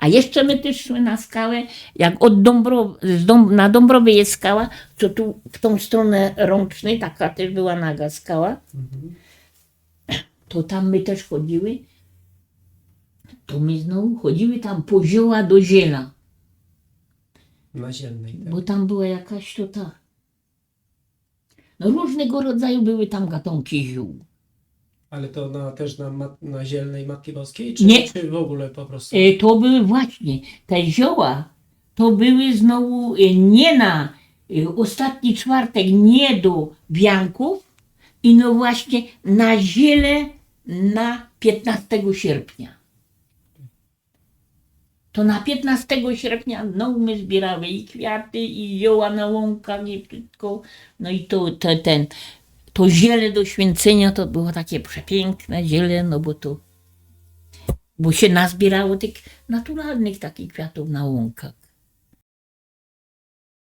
A jeszcze my też szły na skałę, jak od Dąbrowy, Dąb, na Dąbrowie jest skała, co tu w tą stronę rącznej, taka też była naga skała, to tam my też chodziły. To my znowu chodziły tam po zioła do ziela, Na zielnej. Tak? bo tam była jakaś to ta. No różnego rodzaju były tam gatunki ziół. Ale to na, też na, mat, na zielnej Matki Boskiej? Czy, Nie. czy w ogóle po prostu? E, to były właśnie te zioła, to były znowu e, nie na e, ostatni czwartek, nie do wianków, i no właśnie na ziele na 15 sierpnia. To na 15 sierpnia no my zbierały i kwiaty, i zioła na łąkach, i wszystko. No i to, to ten, to ziele do święcenia to było takie przepiękne ziele, no bo to bo się nazbierało tych naturalnych takich kwiatów na łąkach.